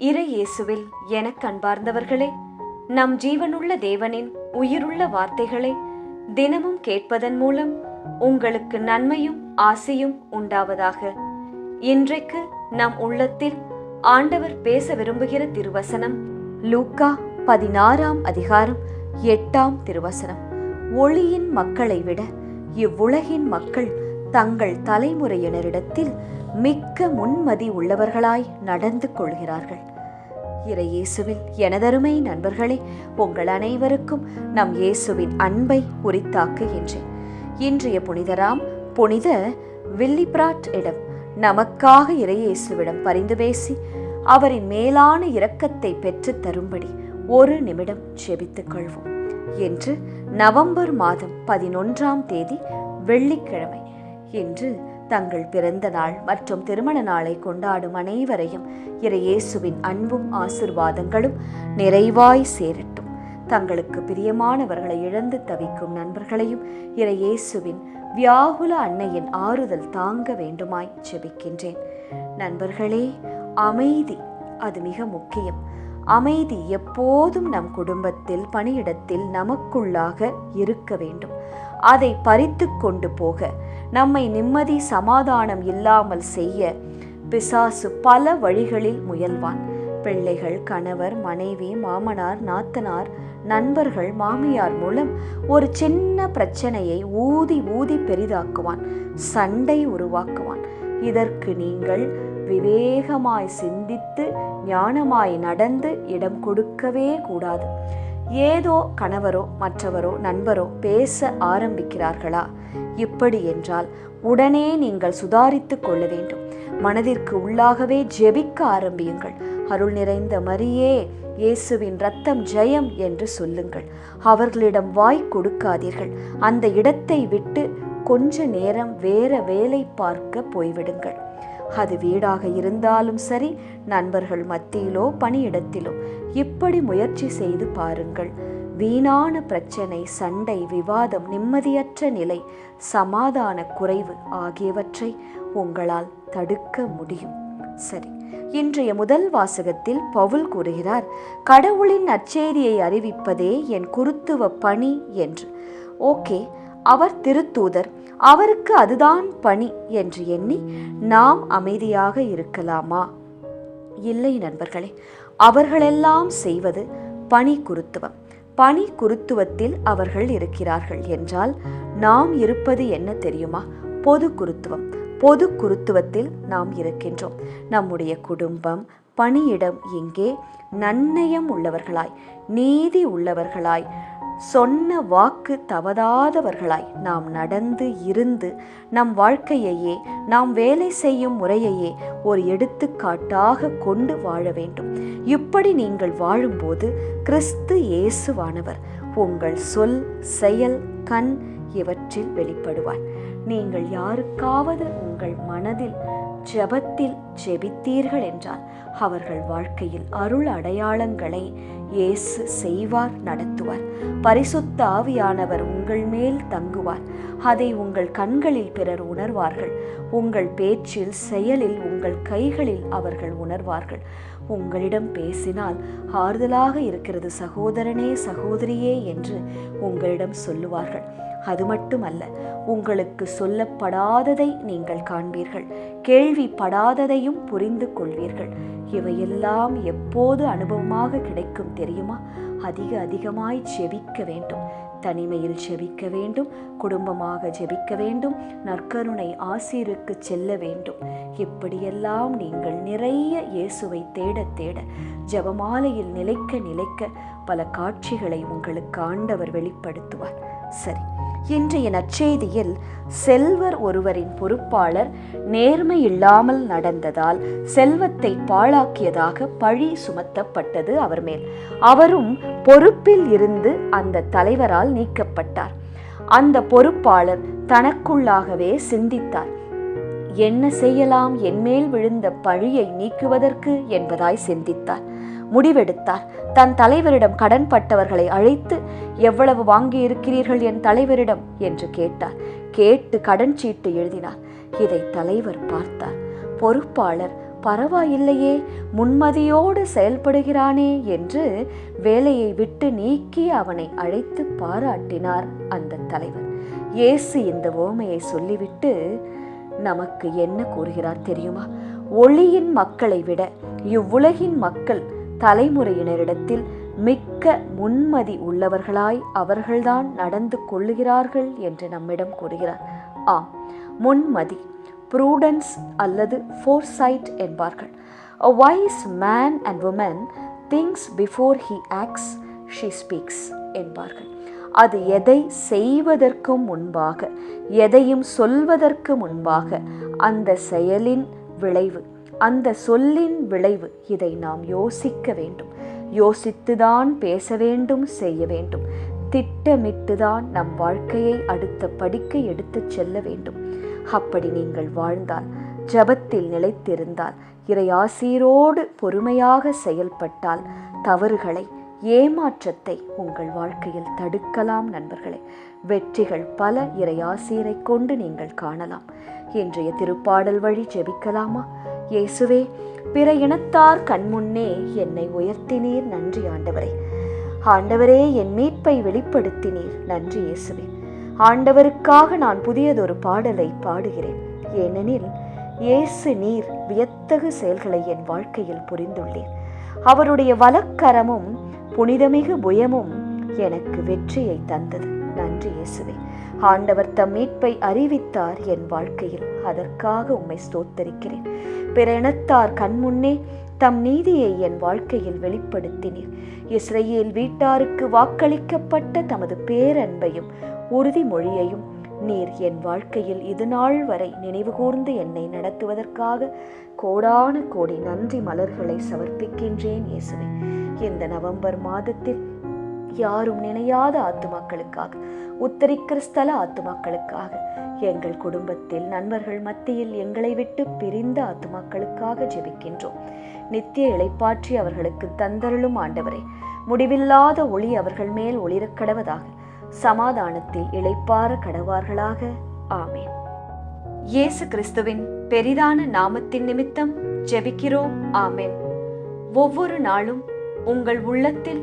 இறை இயேசுவில் எனக் அன்பார்ந்தவர்களே நம் ஜீவனுள்ள தேவனின் உயிருள்ள வார்த்தைகளை தினமும் கேட்பதன் மூலம் உங்களுக்கு நன்மையும் ஆசையும் உண்டாவதாக. இன்றைக்கு நம் உள்ளத்தில் ஆண்டவர் பேச விரும்புகிற திருவசனம் லூக்கா பதினாறாம் அதிகாரம் எட்டாம் திருவசனம். ஒளியின் மக்களை விட இவ்வுலகின் மக்கள் தங்கள் தலைமுறையினரிடத்தில் மிக்க முன்மதி உள்ளவர்களாய் நடந்து கொள்கிறார்கள். இறையேசுவில் எனதருமை நண்பர்களே உங்கள் அனைவருக்கும் நம் இயேசுவின் அன்பை உரித்தாக்குகின்றேன். இன்றைய புனிதராம் புனித வில்லிபிராட் இடம் நமக்காக இறையேசுவிடம் பரிந்து பேசி அவரின் மேலான இரக்கத்தை பெற்றுத் தரும்படி ஒரு நிமிடம் செபித்துக் கொள்வோம். என்று நவம்பர் மாதம் பதினொன்றாம் தேதி வெள்ளிக்கிழமை. என்று தங்கள் பிறந்த நாள் மற்றும் திருமண நாளை கொண்டாடும் அனைவரையும் இறையேசுவின் அன்பும் ஆசிர்வாதங்களும் நிறைவாய் சேரட்டும். தங்களுக்கு பிரியமானவர்களை இழந்து தவிக்கும் நண்பர்களையும் இறையேசுவின் வியாகுல அன்னையின் ஆறுதல் தாங்க வேண்டுமாய் ஜெபிக்கின்றேன். நண்பர்களே அமைதி அது மிக முக்கியம். அமைதி எப்போதும் நம் குடும்பத்தில் பணியிடத்தில் நமக்குள்ளாக இருக்க வேண்டும். அதை பறித்து கொண்டு போக. நம்மை நிம்மதி சமாதானம் இல்லாமல் செய்ய பிசாசு பல வழிகளில் முயல்வான். பிள்ளைகள் கணவர் மனைவி மாமனார் நாத்தனார் நண்பர்கள் மாமியார் மூலம் ஒரு சின்ன பிரச்சனையை ஊதி ஊதி பெரிதாக்குவான் சண்டை உருவாக்குவான். இதற்கு நீங்கள் விவேகமாய் சிந்தித்து ஞானமாய் நடந்து இடம் கொடுக்கவே கூடாது. ஏதோ கணவரோ மற்றவரோ நண்பரோ பேச ஆரம்பிக்கிறார்களா? இப்படி என்றால் உடனே நீங்கள் சுதாரித்து கொள்ள வேண்டும். மனதிற்கு உள்ளாகவே ஜெபிக்க ஆரம்பியுங்கள். அருள் நிறைந்த மரியே இயேசுவின் ரத்தம் ஜெயம் என்று சொல்லுங்கள். அவர்களிடம் வாய் கொடுக்காதீர்கள். அந்த இடத்தை விட்டு கொஞ்ச நேரம் வேற வேலை பார்க்க போய்விடுங்கள். அது வீடாக இருந்தாலும் சரி நண்பர்கள் மத்தியிலோ பணியிடத்திலோ இப்படி முயற்சி செய்து பாருங்கள். வீணான பிரச்சனை சண்டை விவாதம் நிம்மதியற்ற நிலை சமாதான குறைவு ஆகியவற்றை உங்களால் தடுக்க முடியும். சரி இன்றைய முதல் வாசகத்தில் பவுல் கூறுகிறார் கடவுளின் நற்செய்தியை அறிவிப்பதே என் குருத்துவ பணி என்று. ஓகே அவர் திருத்தூதர் அவருக்கு அதுதான் பணி என்று எண்ணி நாம் அமைதியாக இருக்கலாமா? இல்லை நண்பர்களே அவர்களெல்லாம் செய்வது பணி குருத்துவம். பணி குருத்துவத்தில் அவர்கள் இருக்கிறார்கள் என்றால் நாம் இருப்பது என்ன தெரியுமா? பொது குருத்துவம். பொது குருத்துவத்தில் நாம் இருக்கின்றோம். நம்முடைய குடும்பம் பணியிடம் எங்கே நன்னயம் உள்ளவர்களாய் நீதி உள்ளவர்களாய் சொன்ன வாக்கு தவறாதவர்களாய் நாம் நடந்து இருந்து நம் வாழ்க்கையையே நாம் வேலை செய்யும் முறையையே ஒரு எடுத்துக்காட்டாக கொண்டு வாழ வேண்டும். இப்படி நீங்கள் வாழும்போது கிறிஸ்து இயேசுவானவர் உங்கள் சொல் செயல் கண் இவற்றில் வெளிப்படுவார். நீங்கள் யாருக்காவது உங்கள் மனதில் ஜெபத்தில் ஜெபித்தீர்கள் என்றால் அவர்கள் வாழ்க்கையில் அருள் அடையாளங்களை இயேசு செய்வார் நடத்துவார். பரிசுத்த ஆவியானவர் உங்கள் மேல் தங்குவார். அதை உங்கள் கண்களில் பிறர் உணர்வார்கள். உங்கள் பேச்சில் செயலில் உங்கள் கைகளில் அவர்கள் உணர்வார்கள். உங்களிடம் பேசினால் ஆறுதலாக இருக்கிறது சகோதரனே சகோதரியே என்று உங்களிடம் சொல்லுவார்கள். அது மட்டுமல்ல உங்களுக்கு சொல்லப்படாததை நீங்கள் காண்பீர்கள் கேள்விப்படாததையும் புரிந்து கொள்வீர்கள். இவையெல்லாம் எப்போது அனுபவமாக கிடைக்கும் தெரியுமா? அதிக அதிகமாய் ஜெபிக்க வேண்டும். தனிமையில் ஜெபிக்க வேண்டும் குடும்பமாக ஜெபிக்க வேண்டும் நற்கருணை ஆசீருக்கு செல்ல வேண்டும். இப்படியெல்லாம் நீங்கள் நிறைய இயேசுவை தேட தேட ஜபமாலையில் நிலைக்க நிலைக்க பல காட்சிகளை உங்களுக்கு ஆண்டவர் வெளிப்படுத்துவார். சரி. இன்றைய நற்செய்தியில் செல்வர் ஒருவரின் பொறுப்பாளர் நேர்மை இல்லாமல் நடந்ததால் செல்வத்தை பாழாக்கியதாக பழி சுமத்தப்பட்டது அவர் மேல். அவரும் பொறுப்பில் இருந்து அந்த தலைவரால் நீக்கப்பட்டார். அந்த பொறுப்பாளர் தனக்குள்ளாகவே சிந்தித்தார். என்ன செய்யலாம்? என்மேல் விழுந்த பழியை நீக்குவதற்கு? என்பதாய் சிந்தித்தார். முடிவெடுத்தார். தன் தலைவரிடம் கடன்பட்டவர்களை அழைத்து எவ்வளவு வாங்கி இருக்கிறீர்கள் என் தலைவரிடம்? என்று கேட்டார். கேட்டு கடன் சீட்டு எழுதினார். இதை தலைவர் பார்த்தார். பொறுப்பாளர் பரவாயில்லையே முன்மதியோடு செயல்படுகிறானே என்று வேலையை விட்டு நீக்கி அவனை அழைத்து பாராட்டினார் அந்த தலைவர். இயேசு இந்த ஓமையை சொல்லிவிட்டு நமக்கு என்ன கூறுகிறார் தெரியுமா? ஒளியின் மக்களை விட இவ்வுலகின் மக்கள் தலைமுறையினரிடத்தில் மிக்க முன்மதி உள்ளவர்களாய் அவர்கள்தான் நடந்து கொள்ளுகிறார்கள் என்று நம்மிடம் கூறுகிறார். ஆம் முன்மதி ப்ரூடன்ஸ் அல்லது ஃபோர்சைட் என்பார்கள். A wise man and woman thinks before he acts she speaks என்பார்கள். அது எதை செய்வதற்கு முன்பாக எதையும் சொல்வதற்கு முன்பாக அந்த செயலின் விளைவு. அந்த சொல்லின் விளைவு இதை நாம் யோசிக்க வேண்டும். யோசித்துதான் பேச வேண்டும் செய்ய வேண்டும். திட்டமிட்டுதான் நம் வாழ்க்கையை அடுத்த படிக்கை எடுத்துச் செல்ல வேண்டும். அப்படி நீங்கள் வாழ்ந்தால் ஜபத்தில் நிலைத்திருந்தால் இறையாசீரோடு பொறுமையாக செயல்பட்டால் தவறுகளை ஏமாற்றத்தை உங்கள் வாழ்க்கையில் தடுக்கலாம் நண்பர்களே. வெற்றிகள் பல இறையாசீரை கொண்டு நீங்கள் காணலாம். இன்றைய திருப்பாடல் வழி ஜெபிக்கலாமா? இயேசுவே பிற இனத்தார் கண்முன்னே என்னை உயர்த்தினீர். நன்றி ஆண்டவரே. ஆண்டவரே என் மீட்பை வெளிப்படுத்தினீர். நன்றி இயேசுவே. ஆண்டவருக்காக நான் புதியதொரு பாடலை பாடுகிறேன். ஏனெனில் இயேசு நீர் வியத்தகு செயல்களை என் வாழ்க்கையில் புரிந்துள்ளீர். அவருடைய வலக்கரமும் புனிதமிகு புயமும் எனக்கு வெற்றியை தந்தது. நன்றி இயேசுவே. ஆண்டவர் தம் மீட்பை அறிவித்தார் என் வாழ்க்கையில். அதற்காக உம்மை ஸ்தோத்தரிக்கிறேன். பிற இனத்தார் கண்முன்னே தம் நீதியை என் வாழ்க்கையில் வெளிப்படுத்தினீர். இஸ்ரேல் வீட்டாருக்கு வாக்களிக்கப்பட்ட தமது பேரன்பையும் உறுதிமொழியையும் நீர் என் வாழ்க்கையில் இது நாள் வரை நினைவுகூர்ந்து என்னை நடத்துவதற்காக கோடான கோடி நன்றி மலர்களை சமர்ப்பிக்கின்றேன் இயேசுவே. இந்த நவம்பர் மாதத்தில் யாரும் நினையாத ஆத்துமாக்களுக்காக உத்தரிக்கிறிஸ்தல ஆத்துமாக்களுக்காக எங்கள் குடும்பத்தில் நண்பர்கள் மத்தியில் எங்களை விட்டு பிரிந்த ஆத்துமாக்களுக்காக ஜெபிக்கின்றோம். நித்திய இளைப்பாற்றி அவர்களுக்கு தந்தருளும் ஆண்டவரே முடிவில்லாத ஒளி அவர்கள் மேல் ஒளிரக்கடவதாக சமாதானத்தில் இளைப்பார கடவார்களாக. ஆமேன். இயேசு கிறிஸ்துவின் பெரிதான நாமத்தின் நிமித்தம் ஜெபிக்கிறோம். ஆமேன். ஒவ்வொரு நாளும் உங்கள் உள்ளத்தில்